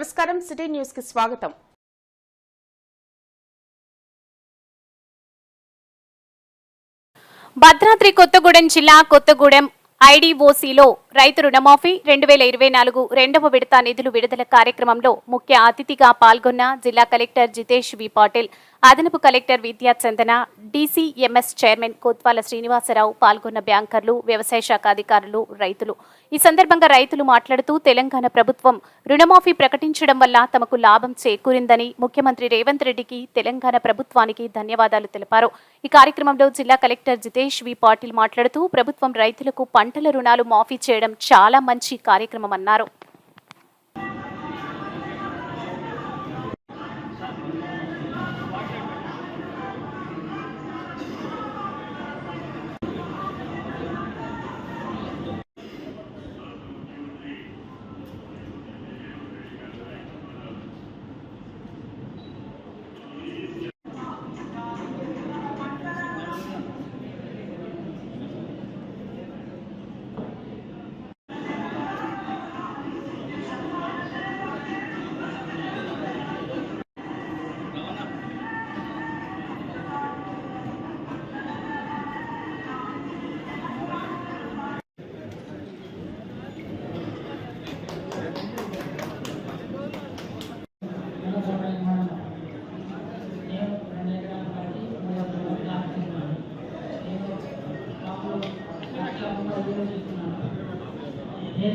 నమస్కారం సిటీ న్యూస్కి స్వాగతం. భద్రాద్రి కొత్తగూడెం జిల్లా కొత్తగూడెం ఐడిఓసిలో రైతు రుణమాఫీ రెండు వేల ఇరవై నాలుగు రెండవ విడత నిధులు విడుదల కార్యక్రమంలో ముఖ్య అతిథిగా పాల్గొన్న జిల్లా కలెక్టర్ జితేష్ వి. పాటిల్ అదనపు collector Vidyachandana DCMS chairman Kotwala Srinivasarao పాల్గొన్న బ్యాంకర్లు వ్యవసాయ శాఖ అధికారులు రైతులు. ఈ సందర్భంగా రైతులు మాట్లాడుతూ తెలంగాణ ప్రభుత్వం రుణమాఫీ ప్రకటించడం వల్ల తమకు లాభం చేకూరిందని ముఖ్యమంత్రి రేవంత్ రెడ్డికి తెలంగాణ ప్రభుత్వానికి ధన్యవాదాలు తెలిపారు. ఈ కార్యక్రమంలో జిల్లా కలెక్టర్ జితేష్ వి పాటిల్ మాట్లాడుతూ ప్రభుత్వం రైతులకు పంటల రుణాలు మాఫీ చేయడం చాలా మంచి కార్యక్రమం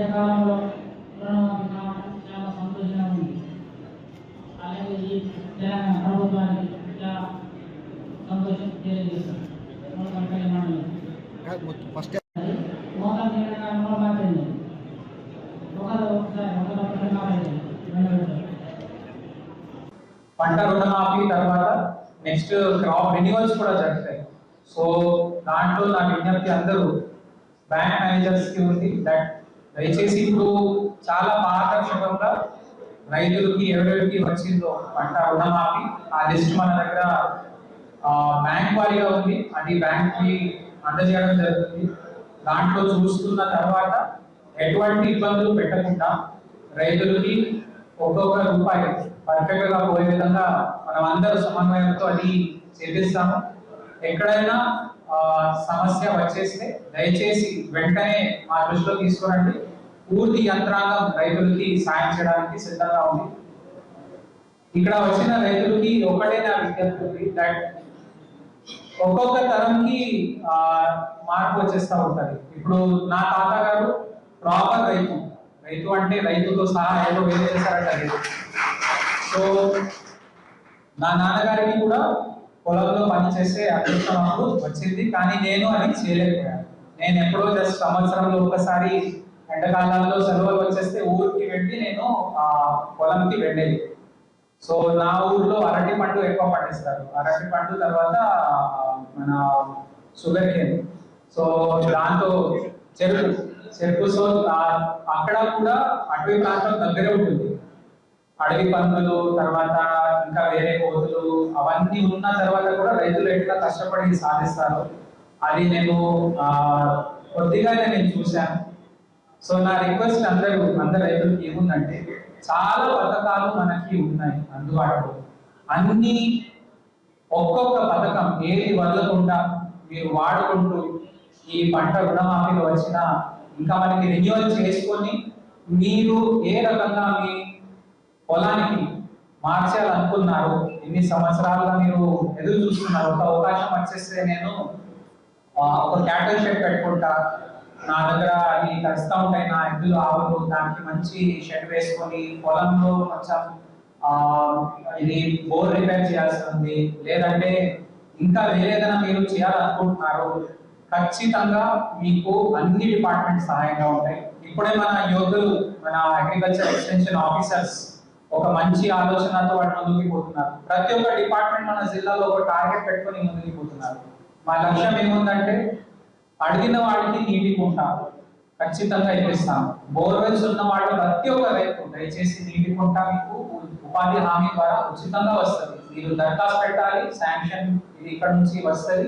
అన్నారు ఏకకాలంలో చాలా సంతోషంగా ఉంది అలాగే ఈ తెలంగాణ ప్రభుత్వానికి చాలా సంతోషం తెలియజేస్తాం మూలపల్లి మండలం ఫస్ట్ ఒకరు ఒకసారి ఒకరు ఒకరు మాత్రమే పంట రుణమాఫీ తర్వాత నెక్స్ట్ క్రాప్ రెన్యువల్స్ కూడా జరుగుతాయి. సో దాంట్లో నా విజ్ఞప్తి అందరూ బ్యాంక్ మేనేజర్స్కి ఉంది దట్ దయచేసి ఇప్పుడు చాలా పారదర్శకంగా రైతులకి ఎవరెవరికి వచ్చిందో పంట రుణమాఫీ ఆ లిస్ట్ మన దగ్గర బ్యాంక్ వారీగా ఉంది. అది బ్యాంక్కి అందజేయడం జరుగుతుంది. దాంట్లో చూస్తున్న తర్వాత ఎటువంటి ఇబ్బందులు పెట్టకుండా రైతులకి ఒక్కొక్క రూపాయి పర్ఫెక్ట్గా పోయే విధంగా మనం అందరూ సమన్వయంతో అది చేపిస్తాము ఎక్కడైనా సమస్య వచ్చేస్తే దయచేసి వెంటనే మా దృష్టిలో తీసుకురండి పూర్తి యంత్రాంగం రైతులకి సాయం చేయడానికి సిద్ధంగా ఉంది. ఇక్కడ వచ్చిన రైతులకి ఒకటే నా విజ్ఞప్తి ఉంది దట్ ఒక్కొక్క తరంకి మార్పు వచ్చేస్తా ఉంటుంది. ఇప్పుడు నా తాతగారు ప్రాపర్ రైతు. రైతు అంటే రైతుతో సహా ఏదో వేరే చేశారంట లేదు సో నా నాన్నగారికి కూడా పొలంలో పనిచేసే అదృష్టం నాకు వచ్చింది కానీ నేను అది చేయలేకపోయాను. నేను ఎప్పుడో జస్ట్ సంవత్సరంలో ఒకసారి ఎండాకాలంలో సెలవులు వచ్చేస్తే ఊరికి వెళ్ళి నేను ఆ పొలంకి వెళ్ళేది. సో నా ఊర్లో అరటి పండు ఎక్కువ పండిస్తారు. అరటి పండు తర్వాత మన షుగర్ కేన్. సో దాంతో చెరుకు చెరుకు సో అక్కడ కూడా అటవీ ప్రాంతం దగ్గరే ఉంటుంది. అడవి పందులు తర్వాత ఇంకా వేరే కోతులు అవన్నీ ఉన్న తర్వాత కూడా రైతులు ఎట్లా కష్టపడి సాధిస్తారు అది నేను కొద్దిగానే నేను చూశాను. సో నా రిక్వెస్ట్ అందరూ అందరు రైతులకి ఏముందంటే చాలా పథకాలు మనకి ఉన్నాయి అందుబాటులో. అన్ని ఒక్కొక్క పథకం ఏది వదలకుండా మీరు వాడుకుంటూ ఈ పంట రుణమాఫీలో వచ్చిన ఇంకా మనకి రెన్యువల్ చేసుకొని మీరు ఏ రకంగా మీ పొలానికి మార్చాలనుకున్నారు. ఎన్ని సంవత్సరాలుగా మీరు ఎదురు చూస్తున్నారు. ఒక అవకాశం వచ్చేస్తే నేను ఒక క్యాటల్ షెడ్ పెట్టుకుంటా నా దగ్గర అవి కలుస్తూ ఉంటాయి నా ఎద్దులు ఆవులు దానికి మంచి షెడ్ వేసుకొని పొలంలో కొంచెం ఇది బోర్ రిపేర్ చేయాల్సి ఉంది. లేదంటే ఇంకా వేరేదైనా మీరు చేయాలనుకుంటున్నారు. ఖచ్చితంగా మీకు అన్ని డిపార్ట్మెంట్ సహాయంగా ఉంటాయి. ఇప్పుడే మన యోగులు మన అగ్రికల్చర్ ఎక్స్టెన్షన్ ఆఫీసర్స్ ఒక మంచి ఆలోచనతో వాటి ముందుకు పోతున్నారు. ప్రతి ఒక్క డిపార్ట్మెంట్ మన జిల్లాలో ఒక టార్గెట్ పెట్టుకొని ముందుకు పోతున్నారు. మా లక్ష్యం ఏముందంటే అడిగిన వాడికి నీటి కుంట ఖచ్చితంగా ఇప్పిస్తాం బోర్వెల్స్ ఉన్న వాళ్ళు ప్రతి ఒక్క రైతు దయచేసి నీటి కుంట మీకు ఉపాధి హామీ ద్వారా ఉచితంగా వస్తుంది. మీరు దరఖాస్తు పెట్టాలి శాంక్షన్ ఇది ఇక్కడ నుంచి వస్తుంది.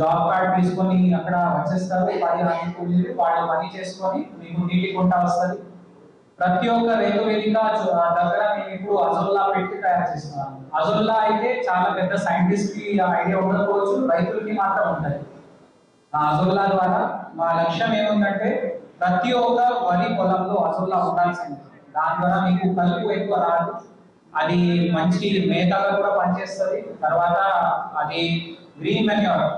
జాబ్ కార్డ్ తీసుకొని అక్కడ వచ్చేస్తారు. ఉపాధి హామీ కూలీలు వాళ్ళు పని చేసుకొని మీకు నీటి కుంట వస్తుంది. ప్రతి ఒక్క రైతు వేదిక దగ్గర నేను ఇప్పుడు అజుల్లా పెట్టి తయారు చేస్తున్నాను. అజుల్లా అయితే చాలా పెద్ద సైంటిస్ట్కి ఐడియా ఉండకపోవచ్చు రైతులకి మాత్రం ఉంటుంది ఆ అజుల్లా ద్వారా మా లక్ష్యం ఏముందంటే ప్రతి ఒక్క వరి పొలంలో అజుల్లా ఉండాల్సింది. దాని ద్వారా మీకు కలుపు ఎక్కువ రాదు. అది మంచి మేతగా కూడా పనిచేస్తుంది. తర్వాత అది గ్రీన్ మెన్యూర్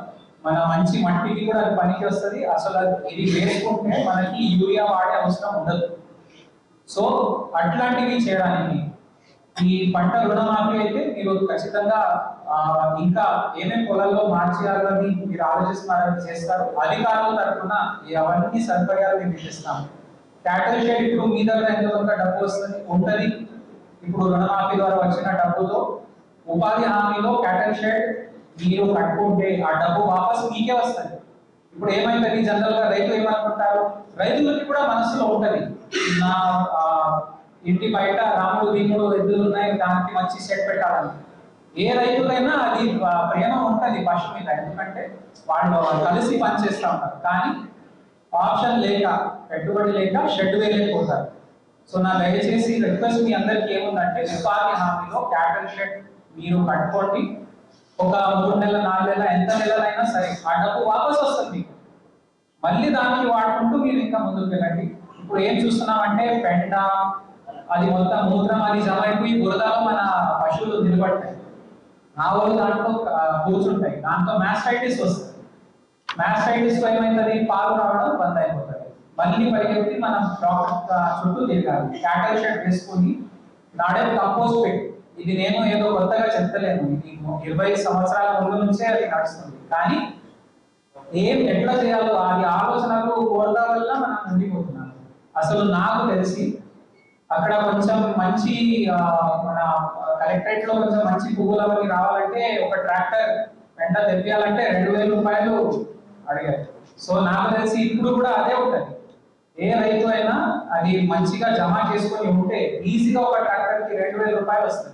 మన మంచి మట్టికి కూడా అది పనికి వస్తుంది అసలు ఇది వేసుకుంటే మనకి యూరియా వాడే అవసరం ఉండదు. సో అట్లాంటివి చేయడానికి ఈ పంట రుణమాఫీ అయితే మీరు ఖచ్చితంగా ఇంకా ఏమేమి పొలాల్లో మార్చేయాలని మీరు ఆలోచిస్తున్నారని చేస్తారు. అధికారుల తరఫున అవన్నీ సదుపాయాలు మేము ఇప్పిస్తాం. క్యాటల్ షేడ్ ఇప్పుడు మీ దగ్గర ఎంత డబ్బు వస్తుంది ఉంటుంది. ఇప్పుడు రుణమాఫీ ద్వారా వచ్చిన డబ్బుతో ఉపాధి హామీలో క్యాటల్ షెడ్ మీరు కట్టుకుంటే ఆ డబ్బు వాపస్ మీకే వస్తుంది. ఇప్పుడు ఏమైతుంది జనరల్గా రైతులు ఏమనుకుంటారు రైతులకి కూడా మనసులో ఉంటది నా ఇంటి బయట రాముడు భీముడు ఎద్దులు ఉన్నాయి దానికి మంచి షెడ్ పెట్టాలని. ఏ రైతులైనా అది ప్రేమ ఉంటుంది పశు మీద ఎందుకంటే వాళ్ళు కలిసి పనిచేస్తూ ఉంటారు. కానీ ఆప్షన్ లేక పెట్టుబడి లేక షెడ్ వేయలేకపోతారు సో నా దయచేసి రిక్వెస్ట్ మీ అందరికి ఏముందంటే ఉపాధి హామీలో క్యాటల్ షెడ్ మీరు కట్టుకోండి. ఒక మూడు నెలల నాలుగు నెలల ఎంత నెలలైనా సరే ఆ డబ్బు వాపస్ వస్తుంది మీకు. మళ్ళీ దానికి వాడుకుంటూ మీరు ఇంకా ముందుకు వెళ్ళండి. ఇప్పుడు ఏం చూస్తున్నామంటే పెండ అది మొత్తం మూత్రం అది జమ అయిపోయి బురదలో మన పశువులు నిలబడతాయి. ఆవులు దాంట్లో కూర్చుంటాయి. దాంతో మ్యాస్టైటిస్ వస్తుంది. మ్యాస్టైటిస్లో ఏమైతుంది? పాలు రావడం బంద్ అయిపోతుంది. మళ్ళీ పరిగెత్తి మనం డాక్టర్ చుట్టూ తిరగాలి. క్యాటల్ షెడ్ వేసుకొని నాడే కంపోస్ట్ పెట్టి ఇది నేను ఏదో కొత్తగా చెప్తలేను ఇది ఇరవై సంవత్సరాల ముందు నుంచే అది నడుస్తుంది. కానీ ఏం ఎట్లా చేయాలో అది ఆలోచనలు కోరద వల్ల మనం ఉండిపోతున్నాం. అసలు నాకు తెలిసి అక్కడ కొంచెం మంచి మన కలెక్టరేట్లో కొంచెం మంచి పువ్వులు అవన్నీ రావాలంటే ఒక ట్రాక్టర్ వెంట తెప్పియాలంటే రెండు వేల రూపాయలు అడిగారు. సో నాకు తెలిసి ఇప్పుడు కూడా అదే ఉంటుంది. ఏ రైతు అయినా అది మంచిగా జమ చేసుకొని ఉంటే ఈజీగా ఒక ట్రాక్టర్కి రెండు వేల రూపాయలు వస్తుంది